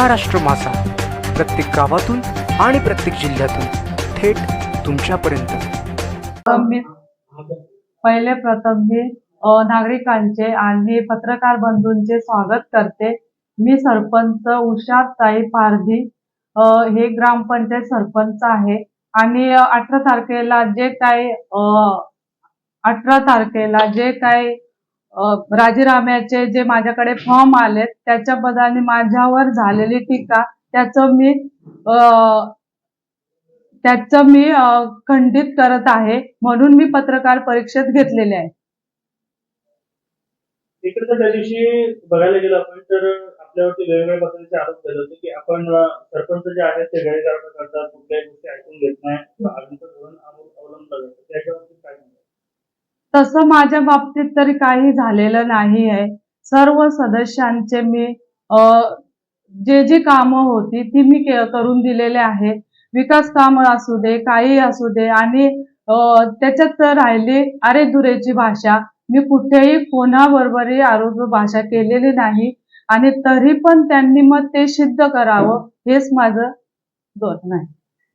महाराष्ट्र मासा. प्रत्येक गावातून आणि प्रत्येक जिल्ह्यातून थेट तुमच्यापर्यंत. प्रथम मी पहिले प्रथम मी अ, नागरिकांचे आणि पत्रकार बंधूंचे स्वागत करते. मी सरपंच उषा ताई पारधी अ, हे ग्रामपंचायत सरपंच आहे. आणि अठरा तारखेला जे काही अठरा तारखेला जे काही राजीनाम्याचे जे माझ्याकडे फॉर्म आलेत त्याच्याबद्दल आणि माझ्यावर झालेली टीका त्याचं मी त्याचं मी खंडित करत आहे म्हणून मी पत्रकार परीक्षेत घेतलेले आहे. तर त्या दिवशी बघायला गेलो आपण तर आपल्यावरती वेगवेगळ्या प्रकारचे आरोप केले होते की आपण सरपंच जे आहेत ते गैरकारभार करतात कुठल्याही गोष्टी ऐकून घेत नाही तसं माझ्या बाबतीत तरी काही झालेलं नाही आहे. सर्व सदस्यांचे मी जे जे कामं होती ती मी करून दिलेले आहे विकास काम असू दे काही असू दे आणि त्याच्यात राहिली अरे दुरेची भाषा. मी कुठेही कोणाबरोबरही आरोग्य भाषा केलेली नाही आणि तरी पण त्यांनी मग ते सिद्ध करावं हेच माझं धोरण आहे.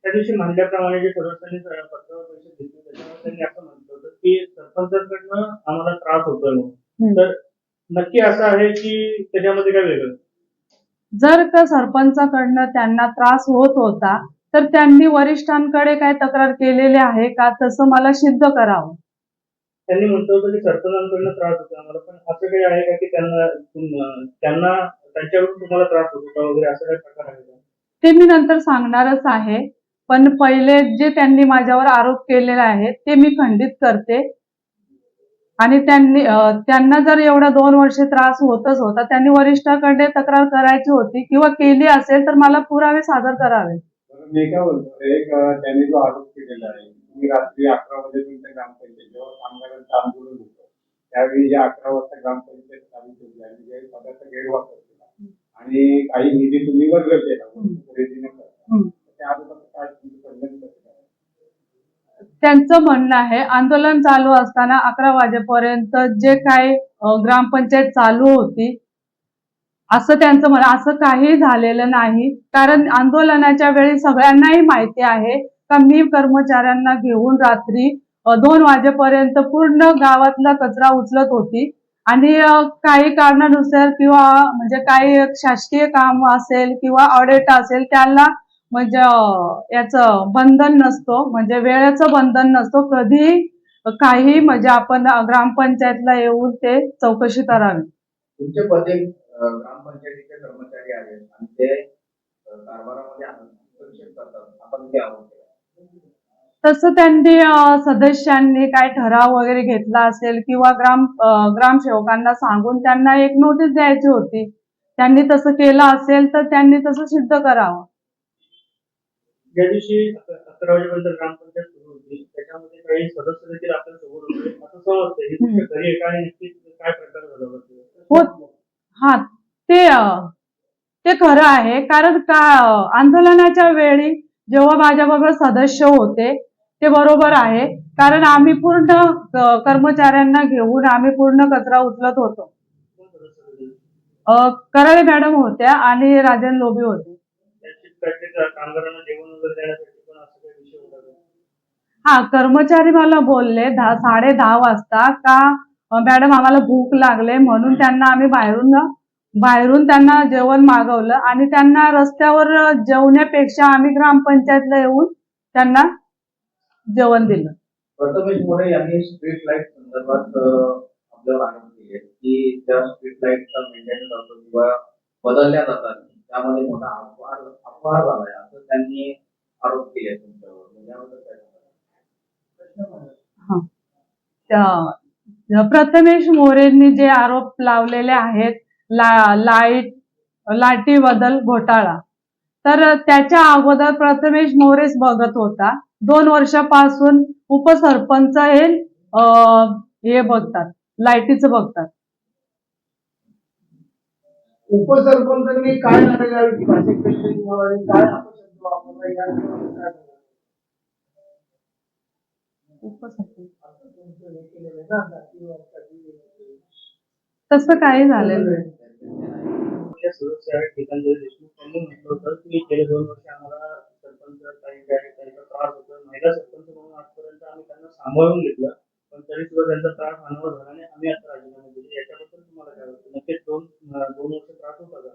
त्या दिवशी म्हणल्याप्रमाणे जे सदस्यांनी पत्रकार परिषद घेतली त्याच्यामध्ये त्यांनी की सरपंचांकडनं आम्हाला त्रास होतोय म्हणून. तर नक्की असं आहे की त्याच्यामध्ये काय वेगळं? जर का सरपंचाकडनं त्यांना त्रास होत होता तर त्यांनी वरिष्ठांकडे काय तक्रार केलेली आहे का? तसं मला सिद्ध करावं. त्यांनी म्हटलं होतं की सरपंचांकडनं त्रास होतो आम्हाला पण असं काही आहे का की त्यांना तुम- त्यांना त्यांच्याकडून तुम्हाला त्रास होत होता वगैरे असं काही प्रकार आहे का? ते मी नंतर सांगणारच आहे. पण पहिले जे त्यांनी माझ्यावर आरोप केलेले आहेत ते मी खंडित करते. आणि त्यांनी त्यांना जर एवढा दोन वर्षे त्रास होतच होता त्यांनी वरिष्ठाकडे तक्रार करायची होती किंवा केली असेल तर मला पुरावे सादर करावे. बरं, मी काय बोलतो? एक अं, त्यांनी जो आरोप केलेला आहे तुम्ही रात्री अकरा वाजे तुमच्या ग्रामपंचायत जेव्हा कामगारांचं आंदोलन होतं त्यावेळी अकरा वाजता ग्रामपंचायत चालू ठेवली आणि गैरवापर केला. आणि काही निधी तुम्ही वर्ग केला खरेदीने करता हम्म. त्या आरोपाचं काय तुम्ही खंडन कसं कराल? त्यांचं म्हणणं आहे आंदोलन चालू असताना अकरा वाजेपर्यंत जे काही ग्रामपंचायत चालू होती असं त्यांचं म्हणणं असं काही झालेलं नाही. कारण आंदोलनाच्या वेळी सगळ्यांनाही माहिती आहे का मी कर्मचाऱ्यांना घेऊन रात्री दोन वाजेपर्यंत पूर्ण गावातला कचरा उचलत होती. आणि काही कारणानुसार किंवा म्हणजे काही शासकीय काम असेल किंवा ऑडिट असेल त्याला म्हणजे याचं बंधन नसतो म्हणजे वेळेचं बंधन नसतो. कधी काही म्हणजे आपण ग्रामपंचायतला येऊन ते चौकशी करावी. तुमचे ग्रामपंचायतीचे कर्मचारी आहेत आणि ते अ, कारभारामध्ये हस्तक्षेप करतात. आपण ते आरोप केला तसं त्यांनी सदस्यांनी काय ठराव वगैरे घेतला असेल किंवा ग्राम ग्रामसेवकांना सांगून त्यांना एक नोटीस द्यायची होती. त्यांनी तसं केलं असेल तर त्यांनी तसं सिद्ध करावं. ज्या दिवशी अक- अकरा वाजेपर्यंत ग्रामपंचायत सुरू होती त्याच्यामध्ये काही सदस्य देखील आपल्यासमोर होते. असं समजतं ही गोष्ट खरी आहे काय नक्की काय प्रकार झाला होता? हो. हा ते ते खरं आहे. कारण का आंदोलनाच्या वेळी जेव्हा माझ्याबरोबर सदस्य होते ते बरोबर आहे. कारण आम्ही पूर्ण कर्मचाऱ्यांना घेऊन आम्ही पूर्ण कचरा उचलत होतो. कराळे मॅडम होत्या आणि राजन लोबी होते. त्याची प्रत्येक कामगारांना जेवण वगैरे देण्यासाठी पण असं काही विषय होता का? हा कर्मचारी मला बोलले दहा साडे दहा वाजता का मॅडम आम्हाला भूक लागले म्हणून त्यांना आम्ही बाहेरून बाहेरून त्यांना जेवण मागवलं आणि त्यांना रस्त्यावर जेवण्यापेक्षा आम्ही ग्रामपंचायतला येऊन त्यांना जेवण दिलं प्रथमेश मोरे यांनी स्ट्रीट लाइट संदर्भात अ, आपल्यावर आरोप केले की त्या स्ट्रीट लाईटचा मेंटेनन्स असतो किंवा बदलल्या जातात त्यामध्ये मोठा अपवाद अपवाद झालाय असं त्यांनी आरोप केले तुमच्यावर. म्हणजे याबद्दल काय सांगाल? त्या- प्रथमेश मोरेंनी जे आरोप लावलेले आहेत ला लाइट लाटीबद्दल घोटाळा. तर त्याच्या अगोदर प्रथमेश मोरेच बघत होता. दोन वर्षापासून उपसरपंच हे हे बघतात लाईटीचं बघतात. उपसरपंचांनी काय नाराजी भाषिक काय अपशब्द वापरला या काय. तसं काही झालेलं नाही. जे सदस्य आहेत गीतांजली देशमुख त्यांनी म्हटलं होतं की गेले दोन वर्ष आम्हाला सरपंच काही जे आहेत त्यांचा त्रास होतो महिला सरपंच म्हणून आजपर्यंत आम्ही त्यांना सांभाळून घेतलं पण तरी सुद्धा त्यांचा त्रास अनुभव झाला नाही आम्ही आता राजीनामा दिले याच्याबद्दल तुम्हाला काय वाटतं नक्कीच दोन अं, दोन वर्ष त्रास होता का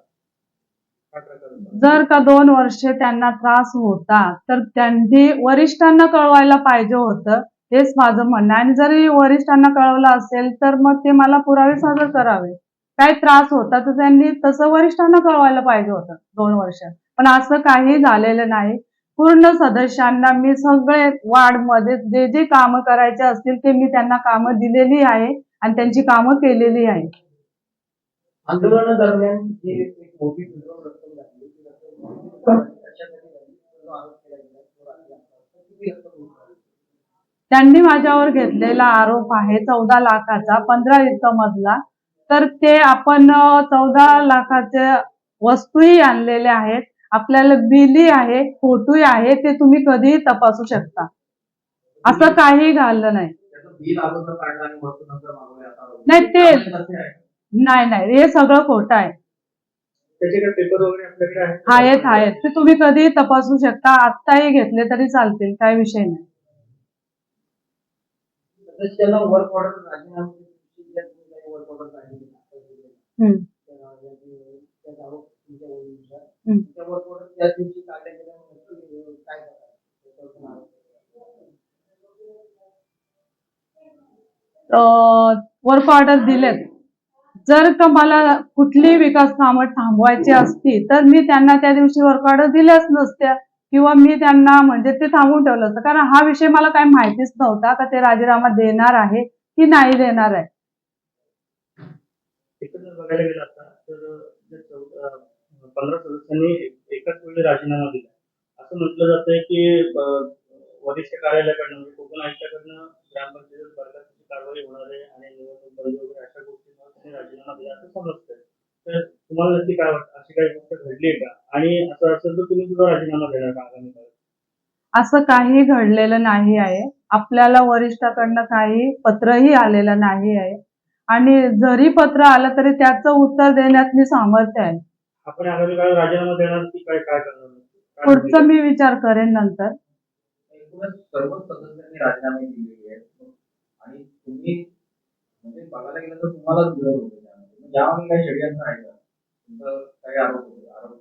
काय प्रकार होता जर का दोन वर्षे त्यांना त्रास होता तर त्यांनी वरिष्ठांना कळवायला पाहिजे होतं. हेच माझं म्हणणं आहे. आणि जरी वरिष्ठांना कळवलं असेल तर मग ते मला पुरावे सादर करावे. काय त्रास होता तर त्यांनी तसं वरिष्ठांना कळवायला पाहिजे होतं दोन वर्ष. पण असं काही झालेलं नाही. पूर्ण सदस्यांना मी सगळे वार्डमध्ये जे जे कामं करायचे असतील ते मी त्यांना कामं दिलेली आहे आणि त्यांची कामं केलेली आहे. आंदोलना दरम्यान एक मोठी फिरवून रक्कम लागली ती रक्कम कशासाठी लागली? तो आरोप केला गेला. तो राज्य सरकार किती रक्कम उचलली? त्यांनी माझ्यावर घेतलेला आरोप आहे चौदा लाखाचा पंधरा मधला तर ते आपण चौदा लाखाच्या वस्तूही आणलेल्या आहेत. आपल्याला बिली आहे फोटोही आहे ते तुम्ही कधीही तपासू शकता. असं काही घाललं नाही. नाही, ते-. नाही नाही हे सगळं खोटं आहे. आहेत आहेत. ते तुम्ही कधीही तपासू शकता. आत्ताही घेतले तरी चालतील काही विषय नाही. सदस्याला वर्क ऑर्डर राजीनामा वर्क ऑर्डर काढली. वर्क दिलेत. जर का मला कुठलीही विकास कामं थांबवायची असती तर मी त्यांना त्या दिवशी वर्क ऑर्डर दिल्याच नसत्या. किंवा मी त्यांना म्हणजे ते थांबवून ठेवलं असतं कारण हा विषय मला काही माहितीच नव्हता का ते राजीनामा देणार आहे की नाही देणार आहे. बघायला गेलं आता तर पंधरा सदस्यांनी एकाच वेळी राजीनामा दिला. असं म्हटलं जातंय की वरिष्ठ कार्यालयाकडनं म्हणजे कोकण आयुक्ताकडनं ग्रामपंचायत बरखास्तीची कारवाई होणार आहे आणि निवडणूक बंद वगैरे अशा गोष्टींवर त्यांनी राजीनामा दिला असं समजतंय. तर तुम्हाला नक्की काय वाटतं? अशी काही गोष्ट घडली का? आणि असं असेल तर तुम्ही सुद्धा राजीनामा देणार का आगामी काळात? असं काही घडलेलं नाही आहे. आपल्याला वरिष्ठाकडनं काही पत्रही आलेलं नाही आहे. आणि जरी पत्र आलं तरी त्याचं उत्तर देण्यात मी सामर्थ्य आहे. आपण आगामी काळात राजीनामा देणार की काय काय करणार? पुढचा मी विचार करेन नंतर. एकूणच सर्व सदस्यांनी राजीनामे दिलेले आहेत. आणि तुम्ही म्हणजे बघायला गेलं तर तुम्हालाच यामध्ये काही षडयंत्र आहे का? तुमचं काही आरोप होते आरोप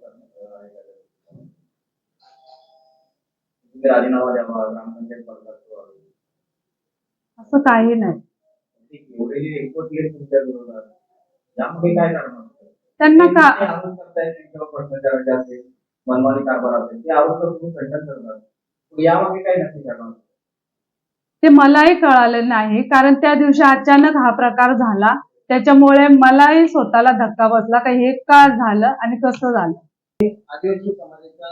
राजीनामा द्यावा ग्रामपंचायत असं काही नाही. एवढे जे तुमच्या विरोधात यामध्ये काय करणार त्यांना का आरोप करतायत की किंवा भ्रष्टाचाराचे असेल मनमानी कारभार असेल ते आरोप तुम्ही खंडन मग यामागे काय नक्की करणार ते मलाही कळाले नाही कारण त्या दिवशी अचानक हा प्रकार झाला. त्याच्यामुळे मलाही स्वतःला धक्का बसला का हे का झालं आणि कसं झालं? आदिवासी समाजाच्या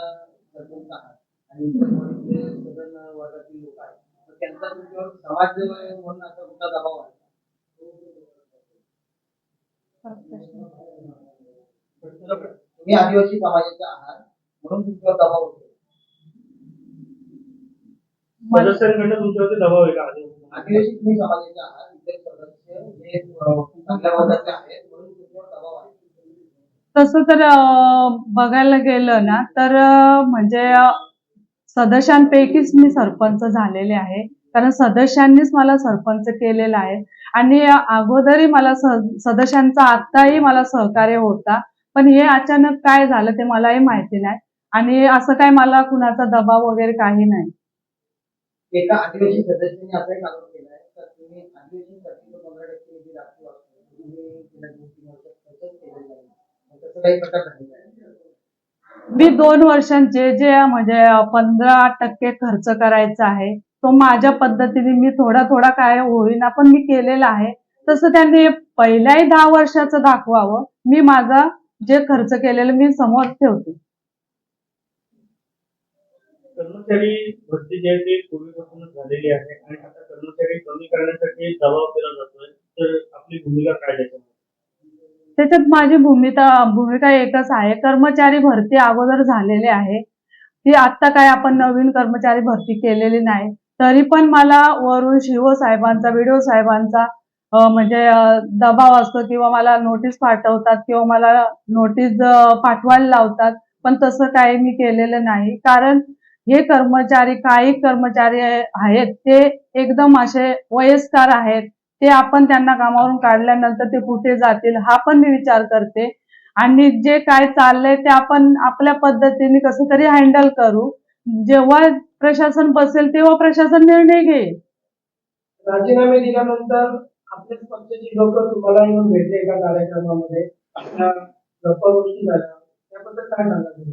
सरपंच आहात आणि परभणीतले सदन वर्गातील लोक आहेत. तर त्यांचा तुमच्यावर समाज म्हणून असा कुठला दबाव आहे. तुम्ही आदिवासी समाजाचे आहात म्हणून तुमच्यावर दबाव होतो. सदस्यांकडनं तुमच्यावरती दबाव आहे का? आदिवासी आदिवासी तुम्ही समाजाचे आहात आहे. तसं तर बघायला गेलं ना तर म्हणजे सदस्यांपैकीच मी सरपंच झालेले आहे. कारण सदस्यांनीच मला सरपंच केलेला आहे. आणि अगोदरही मला सदस्यांचा आत्ताही मला सहकार्य होता. पण हे अचानक काय झालं ते मलाही माहिती नाही. आणि असं काय मला कुणाचा दबाव वगैरे काही नाही. एका आदिवासी सदस्याने असा एक आरोप केला आहे तर तुम्ही आदिवासीसाठी जो पंधरा टक्के निधी राखीव असतो तुम्ही गेल्या दोन तीन वर्षात खर्चच केलेला आहे मग तसं काही प्रकार झालेला आहे. मी दोन वर्षांचे जे म्हणजे पंधरा टक्के खर्च करायचा आहे तो माझ्या पद्धतीने मी थोडा थोडा काय होईना पण मी केलेला आहे. तसं त्यांनी पहिल्याही दहा वर्षाचं दाखवावं. मी माझा जे खर्च केलेलं मी समोर ठेवते. कर्मचारी भरती जी आहे ती पूर्वीपासूनच झालेली आहे आणि आता कर्मचारी कमी करण्यासाठी दबाव केला जातोय. तर आपली भूमिका काय त्याच्यामध्ये त्याच्यात माझी भूमिका भूमिका एकच आहे. कर्मचारी भरती अगोदर झालेली आहे. ती आत्ता काय आपण नवीन कर्मचारी भरती केलेली नाही. तरी पण मला वरून शिव साहेबांचा व्हिडिओ साहेबांचा म्हणजे दबाव असतो किंवा मला नोटीस पाठवतात किंवा मला नोटीस पाठवायला लावतात. पण तसं काही मी केलेलं नाही. कारण हे कर्मचारी काही कर्मचारी आहेत ते एकदम असे वयस्कर आहेत. ते आपण त्यांना कामावरून काढल्यानंतर ते कुठे जातील हा पण मी विचार करते. आणि जे काय चाललंय ते आपण आपल्या पद्धतीने कसं तरी हँडल करू. जेव्हा प्रशासन बसेल तेव्हा प्रशासन निर्णय घेईल. राजीनामे दिल्यानंतर आपल्याच पक्षाची लोक तुम्हाला येऊन भेटले एका कार्यक्रमामध्ये. त्याबद्दल काय सांगा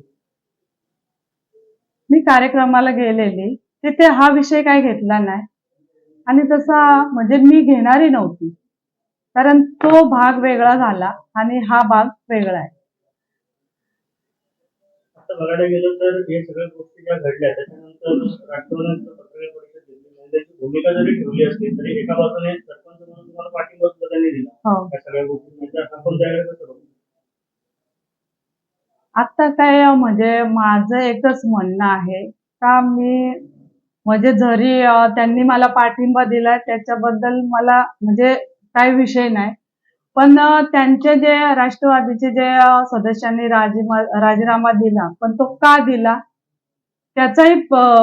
मी कार्यक्रमाला गेलेली. तिथे हा विषय काय घेतला नाही. आणि तसा म्हणजे मी घेणारी नव्हती. कारण तो भाग वेगळा झाला आणि हा भाग वेगळा आहे. आता बघायला गेलं तर हे सगळ्या गोष्टी ज्या घडल्या त्याच्यानंतर राष्ट्रवादीचं पत्रकार परिषद घेतली. म्हणजे भूमिका जरी ठेवली असली तरी एका बाजूने सरपंच म्हणून तुम्हाला पाठिंबा सुद्धा त्यांनी दिला. हो. या सगळ्या गोष्टी म्हणजे आपण त्याकडे कसं बघतो आता काय म्हणजे माझं एकच म्हणणं आहे का मी म्हणजे जरी त्यांनी मला पाठिंबा दिला त्याच्याबद्दल मला म्हणजे काही विषय नाही. पण त्यांचे जे राष्ट्रवादीचे जे सदस्यांनी राजीमा राजीनामा दिला पण तो का दिला? त्याचंही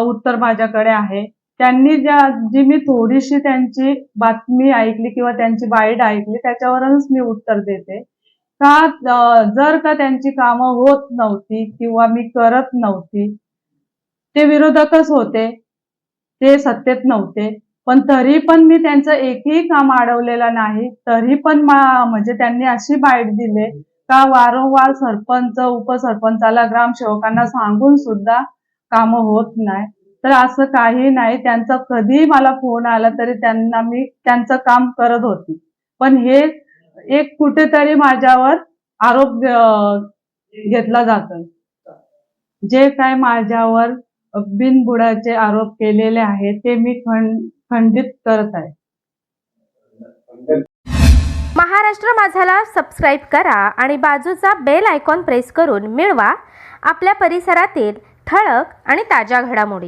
उत्तर माझ्याकडे आहे. त्यांनी ज्या जी मी थोडीशी त्यांची बातमी ऐकली किंवा त्यांची बाईट ऐकली त्याच्यावरच मी उत्तर देते. का जर का त्यांची कामं होत नव्हती किंवा मी करत नव्हती ते विरोधकच होते. ते सत्तेत नव्हते. पण तरी पण मी त्यांचं एकही काम अडवलेलं नाही. तरी पण म्हणजे त्यांनी अशी बाईट दिले का वारंवार सरपंच उपसरपंचाला ग्रामसेवकांना सांगून सुद्धा काम होत नाही. तर असं काही नाही. त्यांचा कधीही मला फोन आला तरी त्यांना मी त्यांचं काम करत होती. पण हे एक कुठेतरी माझ्यावर आरोप घेतला जातोय. जे काय माझ्यावर बिनबुडाचे आरोप केलेले आहेत ते मी खंड खंडित करत आहे. महाराष्ट्र माझाला सबस्क्राईब करा आणि बाजूचा बेल आयकॉन प्रेस करून मिळवा. आपल्या परिसरातील ठळक आणि ताज्या घडामोडी.